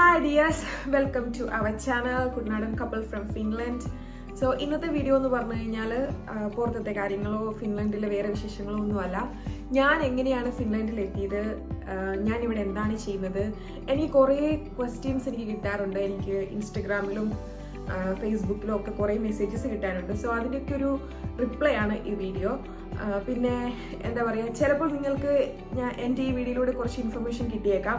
Hi dears welcome to our channel Kuttanadan couple from Finland so ഇന്നത്തെ video എന്ന് പറഞ്ഞു കഴിഞ്ഞാൽ പുറത്തത്തെ കാര്യങ്ങളോ ഫിൻലൻഡിലെ വേറെ വിശേഷങ്ങളോ ഒന്നുമല്ല. ഞാൻ എങ്ങനെയാണ് ഫിൻലൻഡിൽ എത്തിയത് ഞാൻ ഇവിടെ എന്താണ് ചെയ്യുന്നത്? എനിക്ക് കുറേ ക്വസ്റ്റ്യൻസ് എനിക്ക് കിട്ടാറുണ്ട്. എനിക്ക് ഇൻസ്റ്റഗ്രാമിലും ഫേസ്ബുക്കിലും ഒക്കെ കുറേ മെസ്സേജസ് കിട്ടാനുണ്ട്. സോ അതിന്റെയൊക്കെ ഒരു റിപ്ലൈ ആണ് ഈ വീഡിയോ പിന്നെ എന്താ പറയുക ചിലപ്പോൾ നിങ്ങൾക്ക് ഞാൻ എന്റെ ഈ വീഡിയോയിലൂടെ കുറച്ച് ഇൻഫർമേഷൻ കിട്ടിയേക്കാം.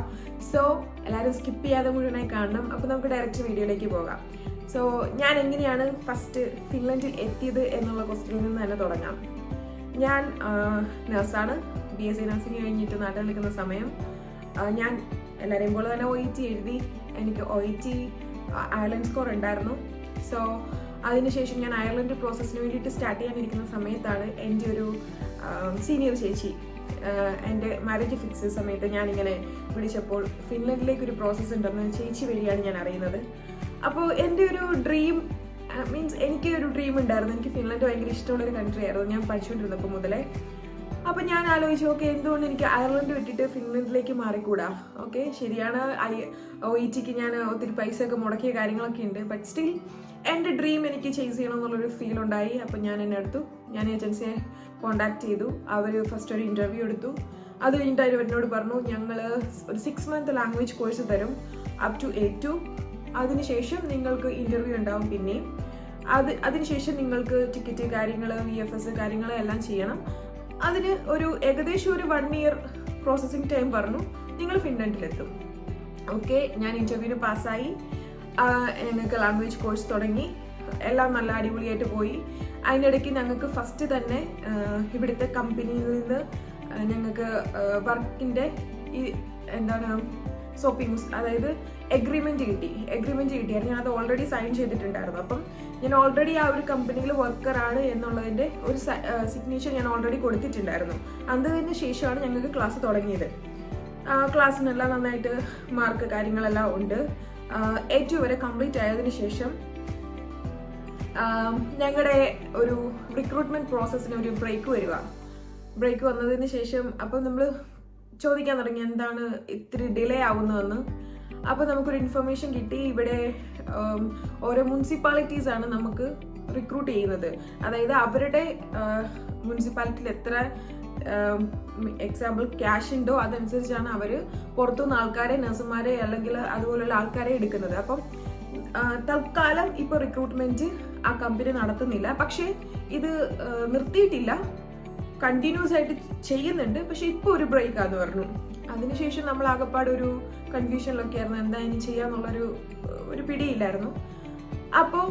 സോ എല്ലാവരും സ്കിപ്പ് ചെയ്യാതെ മുഴുവനായി കാണണം. അപ്പോൾ നമുക്ക് ഡയറക്റ്റ് വീഡിയോയിലേക്ക് പോകാം. സോ ഞാൻ എങ്ങനെയാണ് ഫസ്റ്റ് ഫിൻലൻഡിൽ എത്തിയത് എന്നുള്ള ക്വസ്റ്റ്യനിൽ നിന്ന് തന്നെ തുടങ്ങാം. ഞാൻ നഴ്സാണ് ബി എസ് സി നഴ്സിംഗ് കഴിഞ്ഞിട്ട് നാട്ടിൽ നിൽക്കുന്ന സമയം. ഞാൻ എല്ലാവരെയും പോലെ തന്നെ ഒ ഇ ടി എഴുതി. എനിക്ക് O E T Ireland score ഉണ്ടായിരുന്നു. സോ അതിനുശേഷം ഞാൻ അയർലൻഡ് പ്രോസസ്സിന് വേണ്ടിയിട്ട് സ്റ്റാർട്ട് ചെയ്യാനിരിക്കുന്ന സമയത്താണ് എന്റെ ഒരു സീനിയർ ചേച്ചി എന്റെ മാരേജ് ഫിക്സ് ചെയ്ത സമയത്ത് ഞാനിങ്ങനെ വിളിച്ചപ്പോൾ ഫിൻലൻഡിലേക്ക് ഒരു പ്രോസസ്സ് ഉണ്ടെന്ന് ചേച്ചി വഴിയാണ് ഞാൻ അറിയുന്നത്. അപ്പോൾ എന്റെ ഒരു ഡ്രീം മീൻസ് എനിക്ക് ഒരു ഡ്രീം ഉണ്ടായിരുന്നു. എനിക്ക് ഫിൻലൻഡ് ഭയങ്കര ഇഷ്ടമുള്ളൊരു കൺട്രി ആയിരുന്നു. ഞാൻ പഠിച്ചുകൊണ്ടിരുന്നപ്പോൾ മുതലേ. അപ്പൊ ഞാൻ ആലോചിച്ചു ഓക്കെ എന്തുകൊണ്ട് എനിക്ക് അയർലൻഡ് വിട്ടിട്ട് ഫിൻലൻഡിലേക്ക് മാറിക്കൂടാ? ഓക്കെ ശരിയാണ്. ഐ ഒ ഇ ടിക്ക് ഞാൻ ഒത്തിരി പൈസ ഒക്കെ മുടക്കിയ കാര്യങ്ങളൊക്കെ ഉണ്ട്. ബട്ട് സ്റ്റിൽ എന്റെ ഡ്രീം എനിക്ക് ചേസ് ചെയ്യണം എന്നുള്ളൊരു ഫീൽ ഉണ്ടായി. അപ്പം ഞാൻ എന്നെ എടുത്തു ഞാൻ ഏജൻസിയെ കോണ്ടാക്ട് ചെയ്തു. അവർ ഫസ്റ്റ് ഒരു ഇന്റർവ്യൂ എടുത്തു. അത് കഴിഞ്ഞിട്ട് അവർ എന്നോട് പറഞ്ഞു ഞങ്ങൾ ഒരു സിക്സ് മന്ത് ലാംഗ്വേജ് കോഴ്സ് തരും അപ് ടു എ ടു അതിനുശേഷം നിങ്ങൾക്ക് ഇന്റർവ്യൂ ഉണ്ടാവും പിന്നെയും. അത് അതിനുശേഷം നിങ്ങൾക്ക് ടിക്കറ്റ് കാര്യങ്ങൾ വി എഫ് എസ് കാര്യങ്ങൾ എല്ലാം ചെയ്യണം. അതിന് ഒരു ഏകദേശം ഒരു വൺ ഇയർ പ്രോസസ്സിംഗ് ടൈം പറഞ്ഞു. നിങ്ങൾ ഫിൻലൻഡിലെത്തും. ഓക്കെ ഞാൻ ഇന്റർവ്യൂവിന് പാസ്സായി. ഞങ്ങൾക്ക് ലാംഗ്വേജ് കോഴ്സ് തുടങ്ങി. എല്ലാം നല്ല അടിപൊളിയായിട്ട് പോയി. അതിനിടയ്ക്ക് ഞങ്ങൾക്ക് ഫസ്റ്റ് തന്നെ ഇവിടുത്തെ കമ്പനിയിൽ നിന്ന് ഞങ്ങൾക്ക് വർക്കിന്റെ ഈ എന്താണ് സോപ്പിംഗ് അതായത് എഗ്രിമെന്റ് കിട്ടി. എഗ്രിമെന്റ് കിട്ടിയായിരുന്നു. ഞാൻ അത് ഓൾറെഡി സൈൻ ചെയ്തിട്ടുണ്ടായിരുന്നു. അപ്പം ഞാൻ ഓൾറെഡി ആ ഒരു കമ്പനിയിൽ വർക്കറാണ് എന്നുള്ളതിന്റെ ഒരു സിഗ്നേച്ചർ ഞാൻ ഓൾറെഡി കൊടുത്തിട്ടുണ്ടായിരുന്നു. അതിന് ശേഷമാണ് ഞങ്ങൾക്ക് ക്ലാസ് തുടങ്ങിയത്. ക്ലാസ്സിനെല്ലാം നന്നായിട്ട് മാർക്ക് കാര്യങ്ങളെല്ലാം ഉണ്ട്. ഏറ്റവും വരെ കംപ്ലീറ്റ് ആയതിനു ശേഷം ഞങ്ങളുടെ ഒരു റിക്രൂട്ട്മെന്റ് പ്രോസസ്സിന് ഒരു ബ്രേക്ക് വരിക. ബ്രേക്ക് വന്നതിന് ശേഷം അപ്പം നമ്മൾ ചോദിക്കാൻ തുടങ്ങി എന്താണ് ഇത്തിരി ഡിലേ ആവുന്നതെന്ന്. അപ്പോൾ നമുക്കൊരു ഇൻഫർമേഷൻ കിട്ടി. ഇവിടെ ഓരോ മുനിസിപ്പാലിറ്റീസ് ആണ് നമുക്ക് റിക്രൂട്ട് ചെയ്യുന്നത്. അതായത് അവരുടെ മുനിസിപ്പാലിറ്റിയിൽ എത്ര എക്സാമ്പിൾ ക്യാഷ് ഉണ്ടോ അതനുസരിച്ചാണ് അവർ പുറത്തുനിന്ന് ആൾക്കാരെ നഴ്സുമാരെ അല്ലെങ്കിൽ അതുപോലുള്ള ആൾക്കാരെ എടുക്കുന്നത്. അപ്പം തൽക്കാലം ഇപ്പോൾ റിക്രൂട്ട്മെന്റ് ആ കമ്പനി നടത്തുന്നില്ല. പക്ഷേ ഇത് നിർത്തിയിട്ടില്ല. കണ്ടിന്യൂസ് ആയിട്ട് ചെയ്യുന്നുണ്ട്. പക്ഷെ ഇപ്പോൾ ഒരു ബ്രേക്ക് ആന്ന് പറഞ്ഞു. അതിനുശേഷം നമ്മൾ ആകപ്പാട് ഒരു കൺഫ്യൂഷനിലൊക്കെ ആയിരുന്നു എന്താ ഇനി ചെയ്യാന്നുള്ളൊരു ഒരു പിടിയില്ലായിരുന്നു. അപ്പോൾ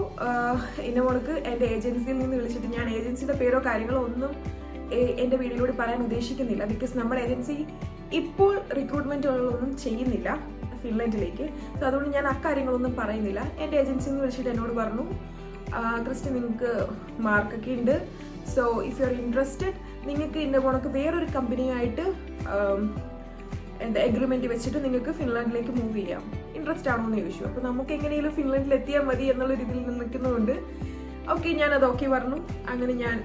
എന്നെ മോൾക്ക് എന്റെ ഏജൻസിയിൽ നിന്ന് വിളിച്ചിട്ട് ഞാൻ ഏജൻസിയുടെ പേരോ കാര്യങ്ങളോ ഒന്നും എന്റെ വീഡിയോയിലൂടെ പറയാൻ ഉദ്ദേശിക്കുന്നില്ല. ബിക്കോസ് നമ്മുടെ ഏജൻസി ഇപ്പോൾ റിക്രൂട്ട്മെന്റുകളൊന്നും ചെയ്യുന്നില്ല ഫിൻലൻഡിലേക്ക്. സോ അതുകൊണ്ട് ഞാൻ അക്കാര്യങ്ങളൊന്നും പറയുന്നില്ല. എന്റെ ഏജൻസിയിൽ നിന്ന് വിളിച്ചിട്ട് എന്നോട് പറഞ്ഞു "ആ, ക്രിസ്റ്റി നിങ്ങൾക്ക് മാർക്കൊക്കെ ഉണ്ട്. So if you are interested നിങ്ങൾക്ക് ഇന്ന പോണക്ക് വേറൊരു കമ്പനിയായിട്ട് എന്താ എഗ്രിമെന്റ് വെച്ചിട്ട് നിങ്ങൾക്ക് ഫിൻലാൻഡിലേക്ക് മൂവ് ചെയ്യാം. ഇൻട്രസ്റ്റ് ആണോ എന്ന് ചോദിച്ചു. അപ്പോൾ നമുക്ക് എങ്ങനെയും ഫിൻലാൻഡിൽ എത്തിയാൽ മതി എന്നുള്ള രീതിയിൽ നിൽക്കുന്നതുകൊണ്ട് ഓക്കെ ഞാൻ അത് ഓക്കെ പറഞ്ഞു. അങ്ങനെ ഞാൻ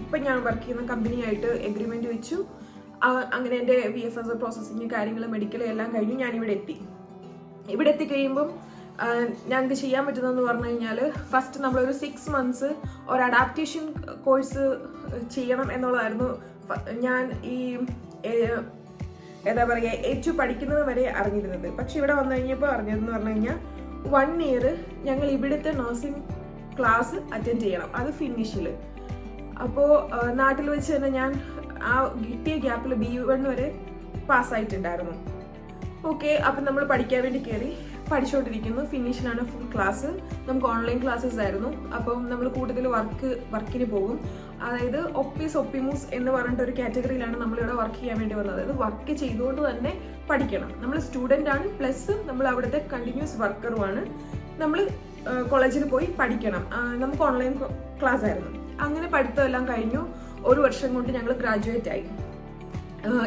ഇപ്പം ഞാൻ വർക്ക് ചെയ്യുന്ന കമ്പനിയായിട്ട് എഗ്രിമെന്റ് വെച്ചു. അങ്ങനെ എന്റെ വി എഫ് എസ് പ്രോസസ്സിങ് കാര്യങ്ങൾ മെഡിക്കൽ എല്ലാം കഴിഞ്ഞു ഞാൻ ഇവിടെ എത്തി ഇവിടെ എത്തിക്കഴിയുമ്പം ഞങ്ങൾക്ക് ചെയ്യാൻ പറ്റുന്നതെന്ന് പറഞ്ഞു കഴിഞ്ഞാൽ ഫസ്റ്റ് നമ്മളൊരു സിക്സ് മന്ത്സ് ഒരു അഡാപ്റ്റേഷൻ കോഴ്സ് ചെയ്യണം എന്നുള്ളതായിരുന്നു. ഞാൻ ഈ എന്താ പറയുക ഏറ്റവും പഠിക്കുന്നത് വരെ അറിഞ്ഞിരുന്നത്. പക്ഷെ ഇവിടെ വന്നു കഴിഞ്ഞപ്പോൾ അറിഞ്ഞതെന്ന് പറഞ്ഞു കഴിഞ്ഞാൽ വൺ ഇയർ ഞങ്ങൾ ഇവിടുത്തെ നഴ്സിംഗ് ക്ലാസ് അറ്റൻഡ് ചെയ്യണം. അത് ഫിനിഷിൽ അപ്പോൾ നാട്ടിൽ വെച്ച് തന്നെ ഞാൻ ആ കിട്ടിയ ഗ്യാപ്പിൽ ബി വൺ വരെ പാസ്സായിട്ടുണ്ടായിരുന്നു ഓക്കെ അപ്പം നമ്മൾ പഠിക്കാൻ വേണ്ടി കയറി പഠിച്ചുകൊണ്ടിരിക്കുന്നു ഫിനിഷിലാണ് ഫുൾ ക്ലാസ് നമുക്ക് ഓൺലൈൻ ക്ലാസ്സസ് ആയിരുന്നു. അപ്പം നമ്മൾ കൂടുതൽ വർക്ക് വർക്കിന് പോകും. അതായത് ഒപ്പീസ് ഒപ്പിമൂസ് എന്ന് പറഞ്ഞിട്ട് ഒരു കാറ്റഗറിയിലാണ് നമ്മളിവിടെ വർക്ക് ചെയ്യാൻ വേണ്ടി വന്നത്. അതായത് വർക്ക് ചെയ്തുകൊണ്ട് തന്നെ പഠിക്കണം. നമ്മൾ സ്റ്റുഡന്റ് ആണ് പ്ലസ് നമ്മൾ അവിടുത്തെ കണ്ടിന്യൂസ് വർക്കറുമാണ് നമ്മൾ കോളേജിൽ പോയി പഠിക്കണം. നമുക്ക് ഓൺലൈൻ ക്ലാസ് ആയിരുന്നു. അങ്ങനെ പഠിത്തമെല്ലാം കഴിഞ്ഞു. ഒരു വർഷം കൊണ്ട് ഞങ്ങൾ ഗ്രാജുവേറ്റ് ആയി.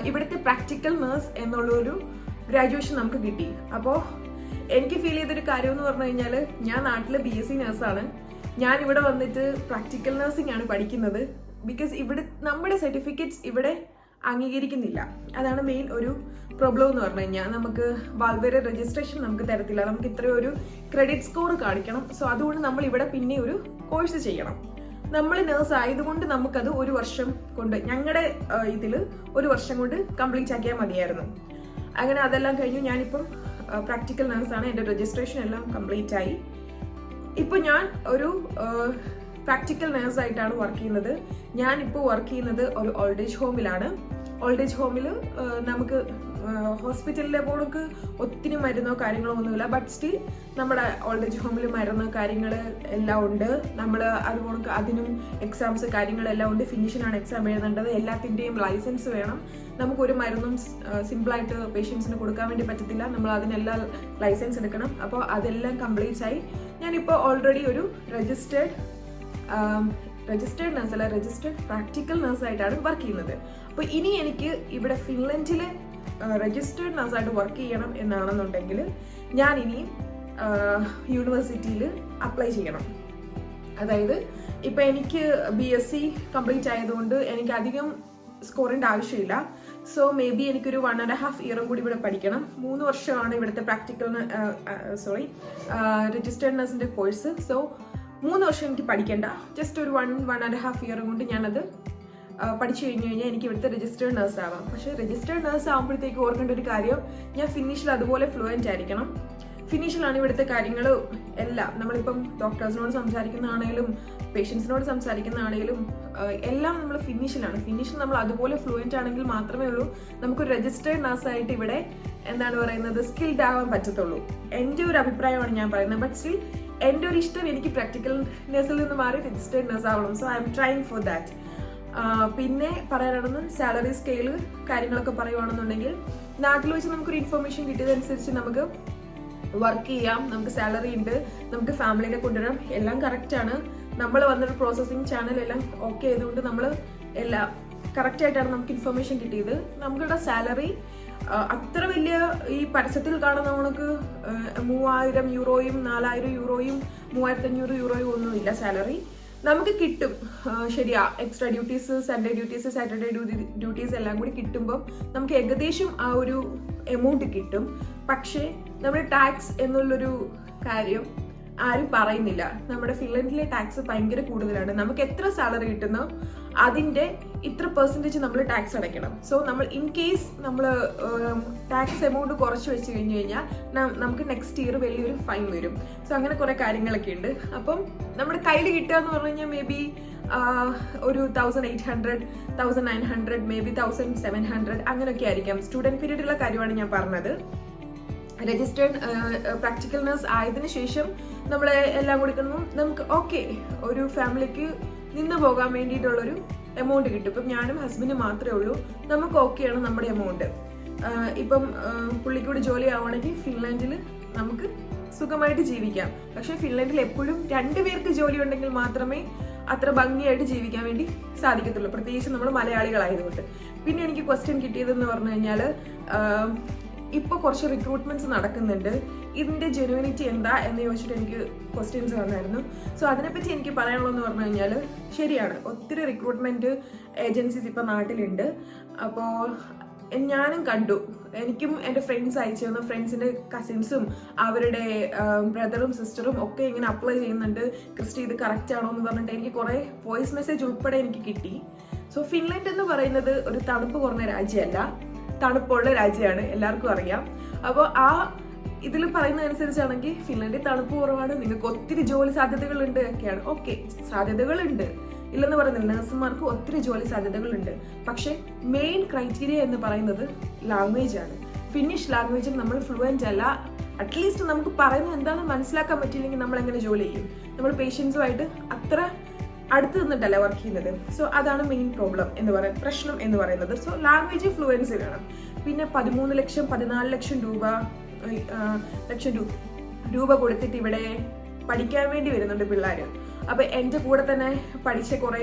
ഇവിടുത്തെ പ്രാക്ടിക്കൽ നേഴ്സ് എന്നുള്ളൊരു ഗ്രാജുവേഷൻ നമുക്ക് കിട്ടി. അപ്പോൾ എനിക്ക് ഫീൽ ചെയ്തൊരു കാര്യം എന്ന് പറഞ്ഞു കഴിഞ്ഞാൽ ഞാൻ നാട്ടിലെ ബി എസ് സി നേഴ്സാണ് ഞാൻ ഇവിടെ വന്നിട്ട് പ്രാക്ടിക്കൽ നഴ്സിംഗ് ആണ് പഠിക്കുന്നത്. ബിക്കോസ് ഇവിടെ നമ്മുടെ സർട്ടിഫിക്കറ്റ്സ് ഇവിടെ അംഗീകരിക്കുന്നില്ല. അതാണ് മെയിൻ ഒരു പ്രോബ്ലം എന്ന് പറഞ്ഞു കഴിഞ്ഞാൽ നമുക്ക് വാൾവേറെ രജിസ്ട്രേഷൻ നമുക്ക് തരത്തില്ല. നമുക്ക് ഇത്രയും ഒരു ക്രെഡിറ്റ് സ്കോർ കാണിക്കണം. സോ അതുകൊണ്ട് നമ്മൾ ഇവിടെ പിന്നെ ഒരു കോഴ്സ് ചെയ്യണം. നമ്മൾ നേഴ്സ് ആയതുകൊണ്ട് നമുക്കത് ഒരു വർഷം കൊണ്ട് ഞങ്ങളുടെ ഇതിൽ ഒരു വർഷം കൊണ്ട് കംപ്ലീറ്റ് ആക്കിയാൽ മതിയായിരുന്നു. അങ്ങനെ അതെല്ലാം കഴിഞ്ഞു ഞാനിപ്പം പ്രാക്ടിക്കൽ നേഴ്സാണ് എന്റെ രജിസ്ട്രേഷൻ എല്ലാം കംപ്ലീറ്റ് ആയി. ഇപ്പോൾ ഞാൻ ഒരു പ്രാക്ടിക്കൽ നേഴ്സായിട്ടാണ് വർക്ക് ചെയ്യുന്നത്. ഞാൻ ഇപ്പോൾ വർക്ക് ചെയ്യുന്നത് ഒരു ഓൾഡ് ഏജ് ഹോമിലാണ് ഓൾഡ് ഏജ് ഹോമിൽ നമുക്ക് ഹോസ്പിറ്റലിലെ പോണക്ക് ഒത്തിരി മരുന്നോ കാര്യങ്ങളോ ഒന്നുമില്ല. ബട്ട് സ്റ്റിൽ നമ്മുടെ ഓൾഡ് ഏജ് ഹോമിൽ മരുന്ന് കാര്യങ്ങൾ എല്ലാം ഉണ്ട്. നമ്മൾ അതുപോലെ അതിനും എക്സാംസ് കാര്യങ്ങളെല്ലാം ഉണ്ട്. ഫിനിഷിനാണ് എക്സാം എഴുതേണ്ടത്. എല്ലാത്തിന്റെയും ലൈസൻസ് വേണം. നമുക്കൊരു മരുന്നും സിമ്പിളായിട്ട് പേഷ്യൻസിന് കൊടുക്കാൻ വേണ്ടി പറ്റത്തില്ല. നമ്മൾ അതിനെല്ലാം ലൈസൻസ് എടുക്കണം. അപ്പോൾ അതെല്ലാം കംപ്ലീറ്റ് ആയി ഞാനിപ്പോൾ ഓൾറെഡി ഒരു രജിസ്റ്റേർഡ് രജിസ്റ്റേർഡ് നഴ്സ് അല്ല രജിസ്റ്റേർഡ് പ്രാക്ടിക്കൽ നഴ്സ് ആയിട്ടാണ് വർക്ക് ചെയ്യുന്നത്. അപ്പോൾ ഇനി എനിക്ക് ഇവിടെ ഫിൻലൻഡിലെ രജിസ്റ്റേർഡ് നഴ്സായിട്ട് വർക്ക് ചെയ്യണം എന്നാണെന്നുണ്ടെങ്കിൽ ഞാൻ ഇനിയും യൂണിവേഴ്സിറ്റിയിൽ അപ്ലൈ ചെയ്യണം. അതായത് ഇപ്പൊ എനിക്ക് ബി എസ് സി കംപ്ലീറ്റ് ആയതുകൊണ്ട് എനിക്ക് അധികം സ്കോറിന്റെ ആവശ്യമില്ല. സോ മേ ബി എനിക്കൊരു വൺ ആൻഡ് ഹാഫ് ഇയറും കൂടി ഇവിടെ പഠിക്കണം. മൂന്ന് വർഷമാണ് ഇവിടുത്തെ പ്രാക്ടിക്കൽ സോറി രജിസ്റ്റേർഡ് നഴ്സിന്റെ കോഴ്സ് സോ മൂന്ന് വർഷം എനിക്ക് പഠിക്കേണ്ട. ജസ്റ്റ് ഒരു one one and half year കൊണ്ട് ഞാനത് പഠിച്ചു കഴിഞ്ഞു കഴിഞ്ഞാൽ എനിക്ക് ഇവിടുത്തെ രജിസ്റ്റേർഡ് നേഴ്സ് ആവാം. പക്ഷേ രജിസ്റ്റേർഡ് നേഴ്സ് ആകുമ്പോഴത്തേക്ക് ഓർക്കേണ്ട ഒരു കാര്യം ഞാൻ ഫിനിഷിൽ അതുപോലെ ഫ്ലുവന്റ് ആയിരിക്കണം. ഫിനിഷിലാണ് ഇവിടുത്തെ കാര്യങ്ങൾ എല്ലാം. നമ്മളിപ്പം ഡോക്ടേഴ്സിനോട് സംസാരിക്കുന്നതാണേലും പേഷ്യൻസിനോട് സംസാരിക്കുന്നതാണേലും ആ, എല്ലാം നമ്മൾ ഫിനിഷിലാണ് ഫിനിഷിൽ നമ്മൾ അതുപോലെ ഫ്ലുവന്റ് ആണെങ്കിൽ മാത്രമേ ഉള്ളൂ. നമുക്കൊരു രജിസ്റ്റേർഡ് നേഴ്സായിട്ട് ഇവിടെ എന്താണ് പറയുന്നത് സ്കിൽഡ് ആവാൻ പറ്റത്തുള്ളൂ. എന്റെ ഒരു അഭിപ്രായമാണ് ഞാൻ പറയുന്നത്. ബട്ട് സ്റ്റിൽ എന്റെ ഒരു ഇഷ്ടം എനിക്ക് പ്രാക്ടിക്കൽ നഴ്സിൽ നിന്ന് മാറി രജിസ്റ്റേർഡ് നഴ്സ് ആവണം. So I'm trying for that പിന്നെ പറയാനാണെന്ന് സാലറി സ്കെയിൽ കാര്യങ്ങളൊക്കെ പറയുവാണെന്നുണ്ടെങ്കിൽ നാട്ടിൽ വെച്ച് നമുക്കൊരു ഇൻഫർമേഷൻ കിട്ടിയതനുസരിച്ച് നമുക്ക് വർക്ക് ചെയ്യാം. നമുക്ക് സാലറി ഉണ്ട്. നമുക്ക് ഫാമിലിനെ കൊണ്ടുവരാം. എല്ലാം കറക്റ്റ് ആണ്. നമ്മൾ വന്നൊരു പ്രോസസ്സിങ് ചാനൽ എല്ലാം ഓക്കെ ചെയ്തുകൊണ്ട് നമ്മൾ എല്ലാം കറക്റ്റ് ആയിട്ടാണ് നമുക്ക് ഇൻഫർമേഷൻ കിട്ടിയത്. നമുക്കിവിടെ സാലറി അത്ര വലിയ ഈ പരസ്യത്തിൽ കാണുന്ന നമുക്ക് മൂവായിരം യൂറോയും നാലായിരം യൂറോയും മൂവായിരത്തി അഞ്ഞൂറ് യൂറോയും ഒന്നുമില്ല സാലറി നമുക്ക് കിട്ടും. ശരിയാ. Extra duties Sunday duties Saturday duties എല്ലാം കൂടി കിട്ടുമ്പോൾ നമുക്ക് ഏകദേശം ആ ഒരു എമൗണ്ട് കിട്ടും. പക്ഷേ നമ്മുടെ ടാക്സ് എന്നുള്ളൊരു കാര്യം ആരും പറയുന്നില്ല. നമ്മുടെ ഫിൻലൻഡിലെ ടാക്സ് ഭയങ്കര കൂടുതലാണ്. നമുക്ക് എത്ര സാലറി കിട്ടുന്നോ അതിന്റെ ഇത്ര പെർസെന്റേജ് നമ്മൾ ടാക്സ് അടയ്ക്കണം. സോ നമ്മൾ ഇൻ കേസ് നമ്മൾ ടാക്സ് എമൗണ്ട് കുറച്ച് വെച്ച് കഴിഞ്ഞ് കഴിഞ്ഞാൽ നമുക്ക് നെക്സ്റ്റ് ഇയർ വലിയൊരു ഫൈൻ വരും. സോ അങ്ങനെ കുറെ കാര്യങ്ങളൊക്കെ ഉണ്ട്. അപ്പം നമ്മുടെ കയ്യിൽ കിട്ടുക എന്ന് പറഞ്ഞു കഴിഞ്ഞാൽ മേ ബി ഒരു thousand eight hundred thousand nine hundred maybe thousand seven hundred അങ്ങനെയൊക്കെ ആയിരിക്കാം. സ്റ്റുഡന്റ് പീരീഡിലുള്ള കാര്യമാണ് ഞാൻ പറഞ്ഞത്. രജിസ്റ്റേർഡ് പ്രാക്ടിക്കൽ നഴ്സ് ആയതിനു ശേഷം നമ്മൾ എല്ലാം കൊടുക്കുന്നു നമുക്ക് ഓക്കെ ഒരു ഫാമിലിക്ക് നിന്ന് പോകാൻ വേണ്ടിയിട്ടുള്ളൊരു എമൗണ്ട് കിട്ടും. ഇപ്പം ഞാനും ഹസ്ബൻഡും മാത്രമേ ഉള്ളൂ. നമുക്ക് ഓക്കെയാണ് നമ്മുടെ എമൗണ്ട് ഇപ്പം പുള്ളിക്കൂടി ജോലി ആവുകയാണെങ്കിൽ ഫിൻലാൻഡിൽ നമുക്ക് സുഖമായിട്ട് ജീവിക്കാം. പക്ഷെ ഫിൻലാൻഡിൽ എപ്പോഴും രണ്ടുപേർക്ക് ജോലി ഉണ്ടെങ്കിൽ മാത്രമേ അത്ര ഭംഗിയായിട്ട് ജീവിക്കാൻ വേണ്ടി സാധിക്കത്തുള്ളൂ. പ്രത്യേകിച്ച് നമ്മൾ മലയാളികളായതുകൊണ്ട്. പിന്നെ എനിക്ക് ക്വസ്റ്റ്യൻ കിട്ടിയതെന്ന് പറഞ്ഞു കഴിഞ്ഞാൽ ഇപ്പോൾ കുറച്ച് റിക്രൂട്ട്മെന്റ്സ് നടക്കുന്നുണ്ട്. ഇതിന്റെ ജെനുവിനിറ്റി എന്താ എന്ന് ചോദിച്ചിട്ട് എനിക്ക് ക്വസ്റ്റ്യൻസ് വന്നായിരുന്നു. സോ അതിനെപ്പറ്റി എനിക്ക് പറയാനുള്ളതെന്ന് പറഞ്ഞു കഴിഞ്ഞാൽ ശരിയാണ്. ഒത്തിരി റിക്രൂട്ട്മെന്റ് ഏജൻസീസ് ഇപ്പം നാട്ടിലുണ്ട്. അപ്പോൾ ഞാനും കണ്ടു. എനിക്കും എന്റെ ഫ്രണ്ട്സ് അയച്ചു തന്ന. ഫ്രണ്ട്സിന്റെ കസിൻസും അവരുടെ ബ്രദറും സിസ്റ്ററും ഒക്കെ ഇങ്ങനെ അപ്ലൈ ചെയ്യുന്നുണ്ട്. ക്രിസ്റ്റി ഇത് കറക്റ്റ് ആണോ എന്ന് പറഞ്ഞിട്ട് എനിക്ക് കുറേ വോയിസ് മെസ്സേജ് ഉൾപ്പെടെ എനിക്ക് കിട്ടി. സോ ഫിൻലൻഡ് എന്ന് പറയുന്നത് ഒരു തണുപ്പ് കുറഞ്ഞ രാജ്യമല്ല. തണുപ്പുള്ള രാജ്യമാണ് എല്ലാവർക്കും അറിയാം. അപ്പോൾ ആ ഇതിൽ പറയുന്നതനുസരിച്ചാണെങ്കിൽ ഫിൻലൻഡിൽ തണുപ്പ് കുറവാണ് നിങ്ങൾക്ക് ഒത്തിരി ജോലി സാധ്യതകളുണ്ട് ഒക്കെയാണ് ഓക്കെ സാധ്യതകളുണ്ട്. ഇല്ലെന്ന് പറയുന്നത് നഴ്സുമാർക്ക് ഒത്തിരി ജോലി സാധ്യതകളുണ്ട്. പക്ഷേ മെയിൻ ക്രൈറ്റീരിയ എന്ന് പറയുന്നത് ലാംഗ്വേജ് ആണ്. ഫിനിഷ് ലാംഗ്വേജിൽ നമ്മൾ ഫ്ലുവന്റ് അല്ല. അറ്റ്ലീസ്റ്റ് നമുക്ക് പറയുന്നത് എന്താണെന്ന് മനസ്സിലാക്കാൻ പറ്റിയില്ലെങ്കിൽ നമ്മൾ എങ്ങനെ ജോലി ചെയ്യും? നമ്മൾ പേഷ്യൻസുമായിട്ട് അത്ര അടുത്ത് നിന്നിട്ടല്ല വർക്ക് ചെയ്യുന്നത്? സോ അതാണ് മെയിൻ പ്രോബ്ലം എന്ന് പറയുന്നത് പ്രശ്നം എന്ന് പറയുന്നത്. സോ ലാംഗ്വേജ് ഫ്ലുവൻസി വേണം. പിന്നെ പതിമൂന്ന് ലക്ഷം പതിനാല് ലക്ഷം രൂപ ലക്ഷം രൂപ കൊടുത്തിട്ട് ഇവിടെ പഠിക്കാൻ വേണ്ടി വരുന്നുണ്ട് പിള്ളേർ അപ്പൊ എന്റെ കൂടെ തന്നെ പഠിച്ച കുറേ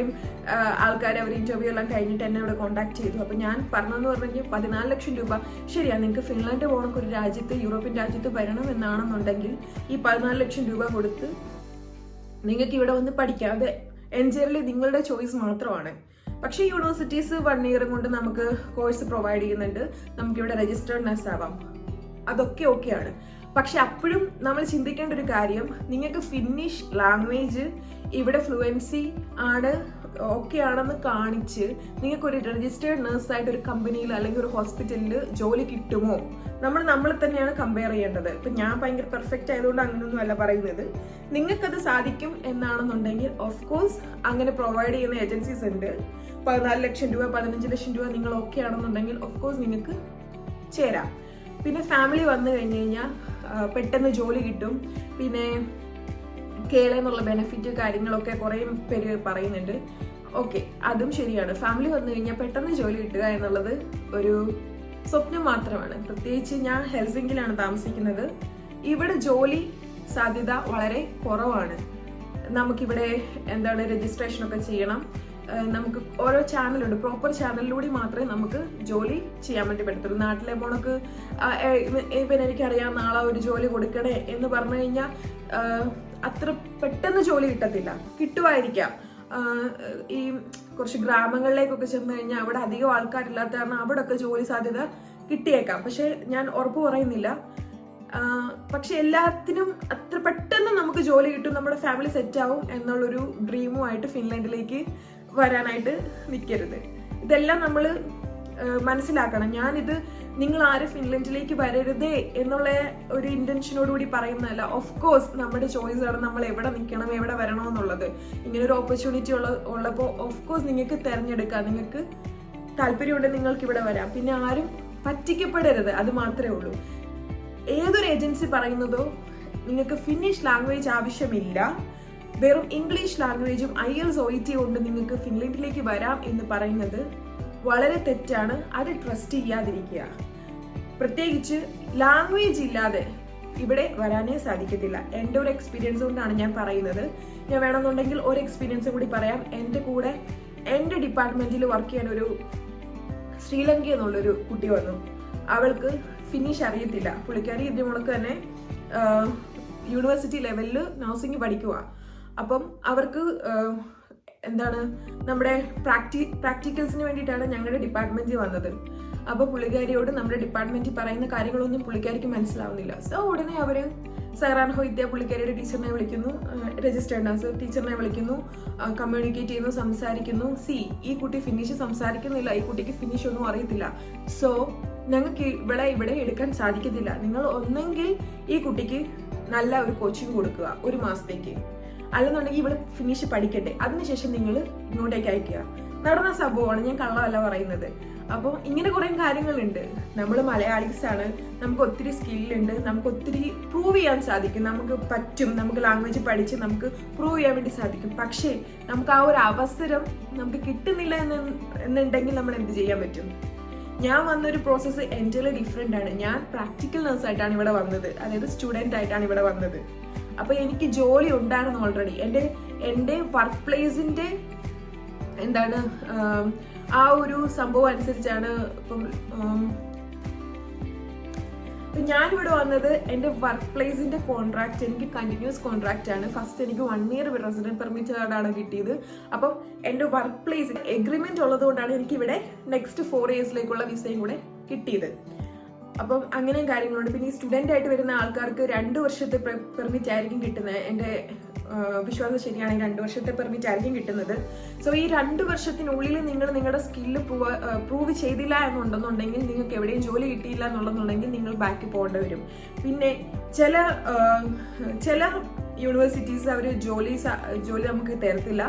ആൾക്കാർ അവർ ഇന്റർവ്യൂ എല്ലാം കഴിഞ്ഞിട്ട് എന്നെ ഇവിടെ കോൺടാക്ട് ചെയ്തു. അപ്പൊ ഞാൻ പറഞ്ഞതെന്ന് പറഞ്ഞു കഴിഞ്ഞാൽ പതിനാല് ലക്ഷം രൂപ. ശരിയാണ് നിങ്ങൾക്ക് ഫിൻലാൻഡ് പോകണം ഒരു രാജ്യത്ത് യൂറോപ്യൻ രാജ്യത്ത് വരണം എന്നാണെന്നുണ്ടെങ്കിൽ ഈ പതിനാല് ലക്ഷം രൂപ കൊടുത്ത് നിങ്ങൾക്ക് ഇവിടെ വന്ന് പഠിക്കാം എൻജിയറിൽ നിങ്ങളുടെ ചോയ്സ് മാത്രമാണ്. പക്ഷേ യൂണിവേഴ്സിറ്റീസ് വൺ ഇയർ കൊണ്ട് നമുക്ക് കോഴ്സ് പ്രൊവൈഡ് ചെയ്യുന്നുണ്ട്. നമുക്ക് ഇവിടെ രജിസ്റ്റേർഡ് നഴ്സ് ആവാം. അതൊക്കെ ഓക്കെയാണ് പക്ഷെ അപ്പോഴും നമ്മൾ ചിന്തിക്കേണ്ട ഒരു കാര്യം നിങ്ങൾക്ക് ഫിന്നിഷ് ലാംഗ്വേജ് ഇവിടെ ഫ്ലുവൻസി ആണ് ഓക്കെ ആണെന്ന് കാണിച്ച് നിങ്ങൾക്ക് ഒരു രജിസ്റ്റേർഡ് നഴ്സായിട്ട് ഒരു കമ്പനിയിൽ അല്ലെങ്കിൽ ഒരു ഹോസ്പിറ്റലിൽ ജോലി കിട്ടുമോ? നമ്മൾ നമ്മൾ തന്നെയാണ് കമ്പയർ ചെയ്യേണ്ടത്. ഇപ്പം ഞാൻ ഭയങ്കര പെർഫെക്റ്റ് ആയതുകൊണ്ട് അങ്ങനെയൊന്നും അല്ല പറയുന്നത്. നിങ്ങൾക്കത് സാധിക്കും എന്നാണെന്നുണ്ടെങ്കിൽ ഓഫ് കോഴ്സ് അങ്ങനെ പ്രൊവൈഡ് ചെയ്യുന്ന ഏജൻസീസ് ഉണ്ട്. പതിനാല് ലക്ഷം രൂപ പതിനഞ്ച് ലക്ഷം രൂപ നിങ്ങൾ ഓക്കെ ആണെന്നുണ്ടെങ്കിൽ ഓഫ് കോഴ്സ് നിങ്ങൾക്ക് ചേരാം. പിന്നെ ഫാമിലി വന്നു കഴിഞ്ഞ് കഴിഞ്ഞാൽ പെട്ടെന്ന് ജോലി കിട്ടും. പിന്നെ കേരള എന്നുള്ള ബെനിഫിറ്റ് കാര്യങ്ങളൊക്കെ കുറേ പേര് പറയുന്നുണ്ട്. ഓക്കെ അതും ശരിയാണ്. ഫാമിലി വന്നു കഴിഞ്ഞാൽ പെട്ടെന്ന് ജോലി കിട്ടുക എന്നുള്ളത് ഒരു സ്വപ്നം മാത്രമാണ്. പ്രത്യേകിച്ച് ഞാൻ ഹെൽസിംഗിലാണ് താമസിക്കുന്നത്. ഇവിടെ ജോലി സാധ്യത വളരെ കുറവാണ്. നമുക്കിവിടെ എന്താണ് രജിസ്ട്രേഷൻ ഒക്കെ ചെയ്യണം. നമുക്ക് ഓരോ ചാനലുണ്ട് പ്രോപ്പർ ചാനലിലൂടെ മാത്രമേ നമുക്ക് ജോലി ചെയ്യാൻ വേണ്ടി പറ്റത്തുള്ളൂ. നാട്ടിലെ പോണക്ക് ഇപ്പം എനിക്കറിയാം നാളെ ഒരു ജോലി കൊടുക്കണേ എന്ന് പറഞ്ഞു കഴിഞ്ഞാൽ അത്ര പെട്ടെന്ന് ജോലി കിട്ടത്തില്ല. കിട്ടുമായിരിക്കാം. ഈ കുറച്ച് ഗ്രാമങ്ങളിലേക്കൊക്കെ ചെന്ന് കഴിഞ്ഞാൽ അവിടെ അധികം ആൾക്കാരില്ലാത്ത കാരണം അവിടെ ഒക്കെ ജോലി സാധ്യത കിട്ടിയേക്കാം. പക്ഷെ ഞാൻ ഉറപ്പ് പറയുന്നില്ല. പക്ഷെ എല്ലാത്തിനും അത്ര പെട്ടെന്ന് നമുക്ക് ജോലി കിട്ടും നമ്മുടെ ഫാമിലി സെറ്റ് ആവും എന്നുള്ളൊരു ഡ്രീമുമായിട്ട് ഫിൻലാൻഡിലേക്ക് വരാനായിട്ട് നിൽക്കരുത് ഇതെല്ലാം നമ്മൾ മനസ്സിലാക്കണം. ഞാനിത് നിങ്ങൾ ആരും ഫിൻലൻഡിലേക്ക് വരരുതേ എന്നുള്ള ഒരു ഇന്റൻഷനോടുകൂടി പറയുന്നതല്ല. ഓഫ് കോഴ്സ് നമ്മുടെ ചോയ്സ് ആണ് നമ്മൾ എവിടെ നിൽക്കണം എവിടെ വരണം എന്നുള്ളത്. ഇങ്ങനെ ഒരു ഓപ്പർച്യൂണിറ്റി ഉള്ള ഉള്ളപ്പോൾ ഓഫ് കോഴ്സ് നിങ്ങൾക്ക് തിരഞ്ഞെടുക്കാം. നിങ്ങൾക്ക് താല്പര്യമുണ്ടെങ്കിൽ നിങ്ങൾക്ക് ഇവിടെ വരാം. പിന്നെ ആരും പറ്റിക്കപ്പെടരുത് അത് മാത്രമേ ഉള്ളൂ. ഏതൊരു ഏജൻസി പറയുന്നതോ നിങ്ങൾക്ക് ഫിന്നിഷ് ലാംഗ്വേജ് ആവശ്യമില്ല. വെറും ഇംഗ്ലീഷ് ലാംഗ്വേജും ഐ എൽസ് ഒ ടി കൊണ്ട് നിങ്ങൾക്ക് ഫിൻലൻഡിലേക്ക് വരാം എന്ന് പറയുന്നത് വളരെ തെറ്റാണ്. അത് ട്രസ്റ്റ് ചെയ്യാതിരിക്കുക. പ്രത്യേകിച്ച് ലാംഗ്വേജ് ഇല്ലാതെ ഇവിടെ വരാനേ സാധിക്കത്തില്ല. എന്റെ ഒരു എക്സ്പീരിയൻസ് കൊണ്ടാണ് ഞാൻ പറയുന്നത്. ഞാൻ വേണമെന്നുണ്ടെങ്കിൽ ഒരു എക്സ്പീരിയൻസ് കൂടി പറയാം. എന്റെ കൂടെ എന്റെ ഡിപ്പാർട്ട്മെന്റിൽ വർക്ക് ചെയ്യാൻ ഒരു ശ്രീലങ്ക എന്നുള്ളൊരു കുട്ടി വന്നു. അവൾക്ക് ഫിനിഷ് അറിയത്തില്ല. പുള്ളിക്കാരി ഇതിന്റെ മുളക്ക് തന്നെ യൂണിവേഴ്സിറ്റി ലെവലിൽ നഴ്സിംഗ് പഠിക്കുക അപ്പം അവർക്ക് എന്താണ് നമ്മുടെ പ്രാക്ടി പ്രാക്ടിക്കൽസിന് വേണ്ടിയിട്ടാണ് ഞങ്ങളുടെ ഡിപ്പാർട്ട്മെന്റിൽ വന്നത്. അപ്പോൾ പുള്ളിക്കാരിയോട് നമ്മുടെ ഡിപ്പാർട്ട്മെന്റിൽ പറയുന്ന കാര്യങ്ങളൊന്നും പുള്ളിക്കാരിക്ക് മനസ്സിലാവുന്നില്ല. സോ ഉടനെ അവർ സൈറാൻ വിദ്യ പുള്ളിക്കാരിയുടെ ടീച്ചറിനെ വിളിക്കുന്നു. രജിസ്റ്റേർഡ് നഴ്സ് ടീച്ചറിനെ വിളിക്കുന്നു. കമ്മ്യൂണിക്കേറ്റ് ചെയ്യുന്നു സംസാരിക്കുന്നു. സി ഈ കുട്ടി ഫിനിഷ് സംസാരിക്കുന്നില്ല. ഈ കുട്ടിക്ക് ഫിനിഷ് ഒന്നും അറിയത്തില്ല. സോ ഞങ്ങൾക്ക് ഇവിടെ ഇവിടെ എടുക്കാൻ സാധിക്കത്തില്ല. നിങ്ങൾ ഒന്നെങ്കിൽ ഈ കുട്ടിക്ക് നല്ല ഒരു കോച്ചിങ് കൊടുക്കുക ഒരു മാസത്തേക്ക്. അല്ലെന്നുണ്ടെങ്കിൽ ഇവിടെ ഫിനിഷ് പഠിക്കട്ടെ. അതിനുശേഷം നിങ്ങൾ ഇങ്ങോട്ടേക്ക് അയക്കുക. നടന്ന സംഭവമാണ് ഞാൻ കള്ളമല്ല പറയുന്നത്. അപ്പോൾ ഇങ്ങനെ കുറേ കാര്യങ്ങളുണ്ട്. നമ്മൾ മലയാളീസ് ആണ് നമുക്ക് ഒത്തിരി സ്കില്ലുണ്ട് നമുക്ക് ഒത്തിരി പ്രൂവ് ചെയ്യാൻ സാധിക്കും. നമുക്ക് പറ്റും. നമുക്ക് ലാംഗ്വേജ് പഠിച്ച് നമുക്ക് പ്രൂവ് ചെയ്യാൻ വേണ്ടി സാധിക്കും. പക്ഷേ നമുക്ക് ആ ഒരു അവസരം നമുക്ക് കിട്ടുന്നില്ല എന്ന് എന്നുണ്ടെങ്കിൽ നമ്മൾ എന്ത് ചെയ്യാൻ പറ്റും? ഞാൻ വന്നൊരു പ്രോസസ്സ് എന്റെ ഡിഫറെന്റ് ആണ്. ഞാൻ പ്രാക്ടിക്കൽ നേഴ്സായിട്ടാണ് ഇവിടെ വന്നത്. അതായത് സ്റ്റുഡന്റ് ആയിട്ടാണ് ഇവിടെ വന്നത്. അപ്പൊ എനിക്ക് ജോലി ഉണ്ടായിരുന്നു ഓൾറെഡി എന്റെ എന്റെ വർക്ക് പ്ലേസിന്റെ എന്താണ് ആ ഒരു സംഭവം അനുസരിച്ചാണ് ഇപ്പം ഞാനിവിടെ വന്നത് എന്റെ വർക്ക് പ്ലേസിന്റെ കോൺട്രാക്ട് എനിക്ക് കണ്ടിന്യൂസ് കോൺട്രാക്റ്റ് ആണ്. ഫസ്റ്റ് എനിക്ക് വൺ ഇയർ റെസിഡന്റ് പെർമിറ്റ് കാർഡാണ് കിട്ടിയത്. അപ്പം എന്റെ വർക്ക് പ്ലേസ് എഗ്രിമെന്റ് ഉള്ളതുകൊണ്ടാണ് എനിക്ക് ഇവിടെ നെക്സ്റ്റ് ഫോർ ഇയേഴ്സിലേക്കുള്ള വിസയും കൂടെ കിട്ടിയത്. അപ്പം അങ്ങനെയും കാര്യങ്ങളുണ്ട്. പിന്നെ ഈ സ്റ്റുഡന്റ് ആയിട്ട് വരുന്ന ആൾക്കാർക്ക് രണ്ട് വർഷത്തെ പെർമിറ്റ് ആയിരിക്കും കിട്ടുന്നത്. എന്റെ വിശ്വാസം ശരിയാണെങ്കിൽ രണ്ട് വർഷത്തെ പെർമിറ്റ് ആയിരിക്കും കിട്ടുന്നത്. സോ ഈ രണ്ട് വർഷത്തിനുള്ളിൽ നിങ്ങൾ നിങ്ങളുടെ സ്കില്ല് പ്രൂവ് ചെയ്തില്ല എന്നുണ്ടെന്നുണ്ടെങ്കിൽ നിങ്ങൾക്ക് എവിടെയും ജോലി കിട്ടിയില്ല എന്നുള്ളതെന്നുണ്ടെങ്കിൽ നിങ്ങൾ ബാക്ക് പോകേണ്ടി വരും. പിന്നെ ചില ചില യൂണിവേഴ്സിറ്റീസ് അവർ ജോലി ജോലി നമുക്ക് തരത്തില്ല.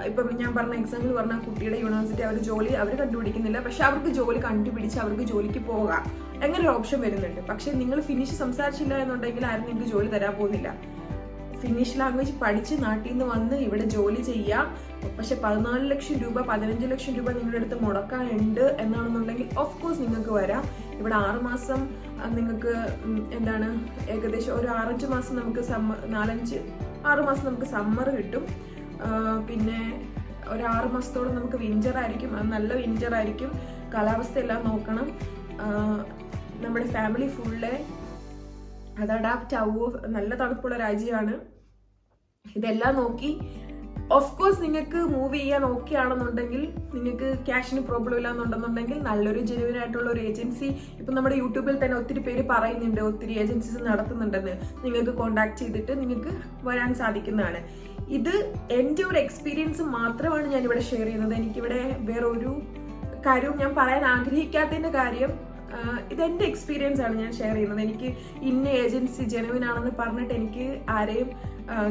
ഇപ്പം ഞാൻ പറഞ്ഞ എക്സാമ്പിൾ പറഞ്ഞ കുട്ടിയുടെ യൂണിവേഴ്സിറ്റി അവർ ജോലി അവർ കണ്ടുപിടിക്കുന്നില്ല. പക്ഷെ അവർക്ക് ജോലി കണ്ടുപിടിച്ച് അവർക്ക് ജോലിക്ക് പോകാം. അങ്ങനെ ഒരു ഓപ്ഷൻ വരുന്നുണ്ട്. പക്ഷെ നിങ്ങൾ ഫിനിഷ് സംസാരിച്ചില്ല എന്നുണ്ടെങ്കിൽ ആരും നിങ്ങൾക്ക് ജോലി തരാൻ പോകുന്നില്ല. ഫിനിഷ് ലാംഗ്വേജ് പഠിച്ച് നാട്ടിൽ നിന്ന് വന്ന് ഇവിടെ ജോലി ചെയ്യാം. പക്ഷെ പതിനാല് ലക്ഷം രൂപ പതിനഞ്ച് ലക്ഷം രൂപ നിങ്ങളുടെ അടുത്ത് മുടക്കാനുണ്ട് എന്നാണെന്നുണ്ടെങ്കിൽ ഓഫ് കോഴ്സ് നിങ്ങൾക്ക് വരാം. ഇവിടെ ആറ് മാസം നിങ്ങൾക്ക് എന്താണ് ഏകദേശം ഒരു ആറഞ്ച് മാസം നമുക്ക് സമ്മർ നാലഞ്ച് ആറ് മാസം നമുക്ക് സമ്മർ കിട്ടും. പിന്നെ ഒരു ആറ് മാസത്തോളം നമുക്ക് വിഞ്ചർ ആയിരിക്കും. അത് നല്ല വിഞ്ചർ ആയിരിക്കും. കാലാവസ്ഥ എല്ലാം നോക്കണം. നമ്മുടെ ഫാമിലി ഫുള്ള് അത് അഡാപ്റ്റ് ആവുമോ നല്ല തണുപ്പുള്ള രാജ്യമാണ്. ഇതെല്ലാം നോക്കി ഓഫ് കോഴ്സ് നിങ്ങൾക്ക് മൂവ് ചെയ്യാൻ ഓക്കെ ആണെന്നുണ്ടെങ്കിൽ നിങ്ങൾക്ക് ക്യാഷിന് പ്രോബ്ലം ഇല്ലാന്നുണ്ടെന്നുണ്ടെങ്കിൽ നല്ലൊരു ജെനുവിൻ ആയിട്ടുള്ള ഒരു ഏജൻസി ഇപ്പം നമ്മുടെ യൂട്യൂബിൽ തന്നെ ഒത്തിരി പേര് പറയുന്നുണ്ട് ഒത്തിരി ഏജൻസീസ് നടത്തുന്നുണ്ടെന്ന്. നിങ്ങൾക്ക് കോണ്ടാക്ട് ചെയ്തിട്ട് നിങ്ങൾക്ക് വരാൻ സാധിക്കുന്നതാണ്. ഇത് എന്റെ ഒരു എക്സ്പീരിയൻസ് മാത്രമാണ് ഞാൻ ഇവിടെ ഷെയർ ചെയ്യുന്നത്. എനിക്കിവിടെ വേറെ ഒരു കാര്യവും ഞാൻ പറയാൻ ആഗ്രഹിക്കാത്തതിന്റെ കാര്യം ഇതെന്റെ എക്സ്പീരിയൻസ് ആണ് ഞാൻ ഷെയർ ചെയ്യുന്നത്. എനിക്ക് ഇന്ന ഏജൻസി ജെനുവിൻ ആണെന്ന് പറഞ്ഞിട്ട് എനിക്ക് ആരെയും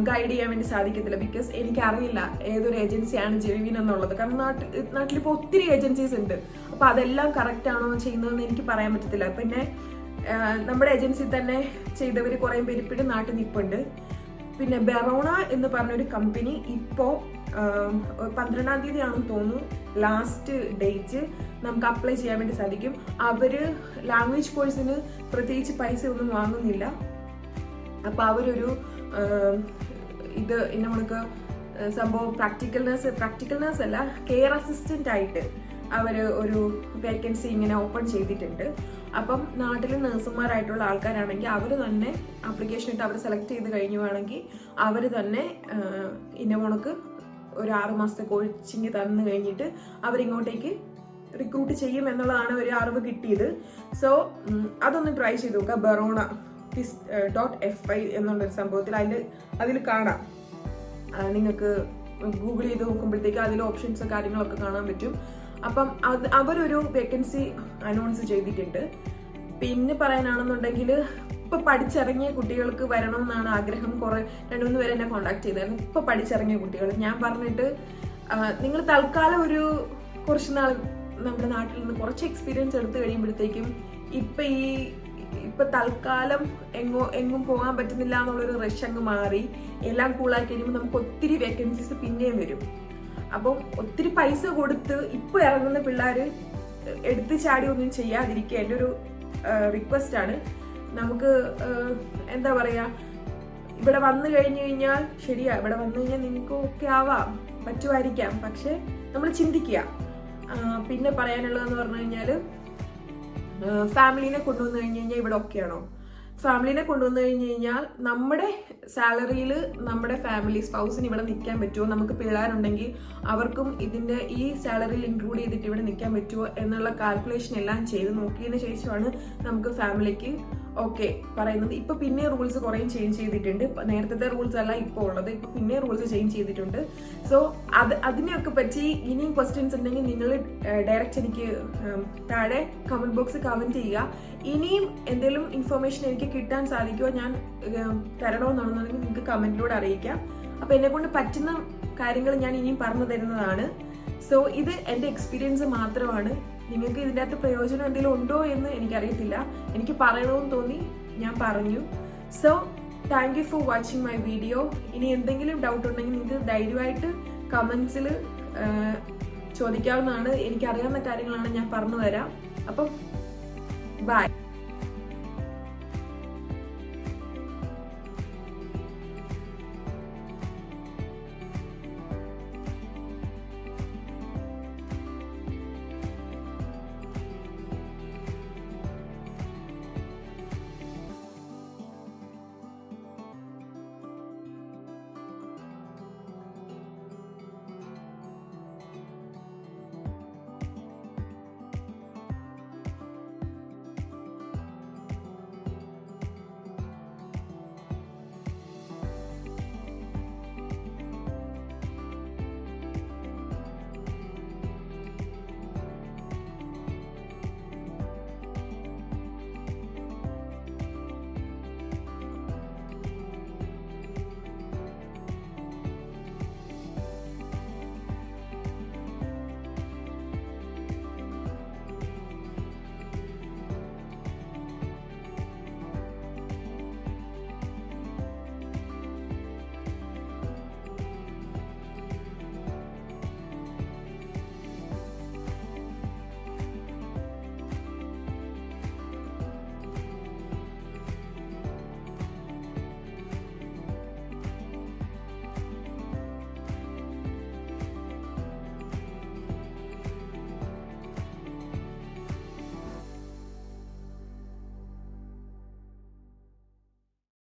ഗൈഡ് ചെയ്യാൻ വേണ്ടി സാധിക്കത്തില്ല. ബിക്കോസ് എനിക്ക് അറിയില്ല ഏതൊരു ഏജൻസിയാണ് ജെനുവിൻ എന്നുള്ളത്. കാരണം നാട്ടിൽ നാട്ടിലിപ്പോൾ ഒത്തിരി ഏജൻസീസ് ഉണ്ട്. അപ്പോൾ അതെല്ലാം കറക്റ്റ് ആണോ ചെയ്യുന്നതെന്ന് എനിക്ക് പറയാൻ പറ്റത്തില്ല. പിന്നെ നമ്മുടെ ഏജൻസി തന്നെ ചെയ്തവർ കുറേ പേര് ഇപ്പോഴും നാട്ടിൽ നിൽപ്പുണ്ട്. പിന്നെ ബെറോണ എന്ന് പറഞ്ഞൊരു കമ്പനി ഇപ്പോ ആം, പന്ത്രണ്ടാം തീയതി ആണെന്ന് തോന്നുന്നു ലാസ്റ്റ് ഡേറ്റ് നമുക്ക് അപ്ലൈ ചെയ്യാൻ വേണ്ടി സാധിക്കും. അവർ ലാംഗ്വേജ് കോഴ്സിന് പ്രത്യേകിച്ച് പൈസ ഒന്നും വാങ്ങുന്നില്ല. അപ്പൊ അവരൊരു ഇത് നമ്മൾക്ക് സംഭവം പ്രാക്ടിക്കൽ നേഴ്സ് പ്രാക്ടിക്കൽ നേഴ്സ് അല്ല കെയർ അസിസ്റ്റന്റ് ആയിട്ട് അവർ ഒരു വേക്കൻസി ഇങ്ങനെ ഓപ്പൺ ചെയ്തിട്ടുണ്ട്. അപ്പം നാട്ടിലെ നഴ്സുമാരായിട്ടുള്ള ആൾക്കാരാണെങ്കിൽ അവർ തന്നെ ആപ്ലിക്കേഷൻ ഇട്ട് അവർ സെലക്ട് ചെയ്ത് കഴിഞ്ഞുവാണെങ്കിൽ അവർ തന്നെ ഇന്നമോണക്ക് ഒരു ആറു മാസത്തെ കോച്ചിങ് തന്നു കഴിഞ്ഞിട്ട് അവരിങ്ങോട്ടേക്ക് റിക്രൂട്ട് ചെയ്യും എന്നുള്ളതാണ് ഒരു അറിവ് കിട്ടിയത്. സോ അതൊന്ന് ട്രൈ ചെയ്ത് നോക്കുക ബറോണ ഡോട്ട് എഫ് ഐ എന്നുള്ളൊരു സംഭവത്തിൽ അതിൽ അതിൽ കാണാം. നിങ്ങൾക്ക് ഗൂഗിൾ ചെയ്ത് നോക്കുമ്പോഴത്തേക്ക് അതിൽ ഓപ്ഷൻസ് കാര്യങ്ങളൊക്കെ കാണാൻ പറ്റും. അപ്പം അത് അവരൊരു വേക്കൻസി അനൗൺസ് ചെയ്തിട്ടുണ്ട്. പിന്നെ പറയാനാണെന്നുണ്ടെങ്കിൽ ഇപ്പൊ പഠിച്ചിറങ്ങിയ കുട്ടികൾക്ക് വരണം എന്നാണ് ആഗ്രഹം. കുറെ രണ്ടു മൂന്ന് എന്നെ കോണ്ടാക്ട് ചെയ്തായിരുന്നു. ഇപ്പൊ പഠിച്ചിറങ്ങിയ കുട്ടികൾ ഞാൻ പറഞ്ഞിട്ട് നിങ്ങൾ തൽക്കാലം ഒരു കുറച്ച് നാൾ നമ്മുടെ നാട്ടിൽ നിന്ന് കുറച്ച് എക്സ്പീരിയൻസ് എടുത്തു കഴിയുമ്പോഴത്തേക്കും ഇപ്പൊ ഈ ഇപ്പൊ തൽക്കാലം എങ്ങോ എങ്ങും പോകാൻ പറ്റുന്നില്ല എന്നുള്ളൊരു റഷ് അങ്ങ് മാറി. എല്ലാം കൂളായി കഴിയുമ്പോൾ നമുക്ക് ഒത്തിരി വേക്കൻസീസ് പിന്നെയും വരും. അപ്പം ഒത്തിരി പൈസ കൊടുത്ത് ഇപ്പൊ ഇറങ്ങുന്ന പിള്ളേര് എടുത്തു ചാടി ഒന്നും ചെയ്യാതിരിക്കുക എന്റെ ഒരു റിക്വസ്റ്റ് ആണ്. നമുക്ക് എന്താ പറയാ ഇവിടെ വന്നു കഴിഞ്ഞു കഴിഞ്ഞാൽ ശരിയാ ഇവിടെ വന്നു കഴിഞ്ഞാൽ നിങ്ങൾക്ക് ഒക്കെ ആവാം പറ്റുമായിരിക്കാം. പക്ഷെ നമ്മൾ ചിന്തിക്കുക. പിന്നെ പറയാനുള്ളതെന്ന് പറഞ്ഞു കഴിഞ്ഞാൽ ഫാമിലിനെ കൊണ്ടുവന്നു കഴിഞ്ഞു കഴിഞ്ഞാൽ ഇവിടെ ഓക്കെയാണോ ഫാമിലിനെ കൊണ്ടുവന്നു കഴിഞ്ഞ് കഴിഞ്ഞാൽ നമ്മുടെ സാലറിയിൽ നമ്മുടെ ഫാമിലി സ്പൗസിന് ഇവിടെ നിൽക്കാൻ പറ്റുമോ? നമുക്ക് പിള്ളേരുണ്ടെങ്കിൽ അവർക്കും ഇതിന്റെ ഈ സാലറിയിൽ ഇൻക്ലൂഡ് ചെയ്തിട്ട് ഇവിടെ നിൽക്കാൻ പറ്റുമോ? എന്നുള്ള കാൽക്കുലേഷൻ എല്ലാം ചെയ്ത് നോക്കിയതിന് ശേഷമാണ് നമുക്ക് ഫാമിലിക്ക് ഓക്കെ പറയുന്നത്. ഇപ്പൊ പിന്നെ റൂൾസ് കുറേ ചേഞ്ച് ചെയ്തിട്ടുണ്ട്. ഇപ്പൊ നേരത്തെ റൂൾസ് അല്ല ഇപ്പോൾ ഉള്ളത്. ഇപ്പൊ പിന്നെ റൂൾസ് ചേഞ്ച് ചെയ്തിട്ടുണ്ട്. സോ അത് അതിനെയൊക്കെ പറ്റി ഇനിയും ക്വസ്റ്റ്യൻസ് ഉണ്ടെങ്കിൽ നിങ്ങൾ ഡയറക്റ്റ് എനിക്ക് താഴെ കമന്റ് ബോക്സ് കമന്റ് ചെയ്യുക. ഇനിയും എന്തെങ്കിലും ഇൻഫർമേഷൻ എനിക്ക് കിട്ടാൻ സാധിക്കുമോ ഞാൻ തരണമെന്നാണെന്നുണ്ടെങ്കിൽ നിങ്ങൾക്ക് കമന്റിലൂടെ അറിയിക്കാം. അപ്പൊ എന്നെ കൊണ്ട് പറ്റുന്ന കാര്യങ്ങൾ ഞാൻ ഇനിയും പറഞ്ഞു തരുന്നതാണ്. സോ ഇത് എന്റെ എക്സ്പീരിയൻസ് മാത്രമാണ്. നിങ്ങൾക്ക് ഇതിന്റെ അകത്ത് പ്രയോജനം എന്തെങ്കിലും ഉണ്ടോ എന്ന് എനിക്കറിയത്തില്ല. എനിക്ക് പറയണമെന്ന് തോന്നി ഞാൻ പറഞ്ഞു. So thank you for watching my video ഇനി എന്തെങ്കിലും ഡൗട്ട് ഉണ്ടെങ്കിൽ നിങ്ങൾക്ക് ധൈര്യമായിട്ട് കമൻസിൽ ചോദിക്കാവുന്നതാണ്. എനിക്കറിയാവുന്ന കാര്യങ്ങളാണ് ഞാൻ പറഞ്ഞു തരാം അപ്പം ബൈ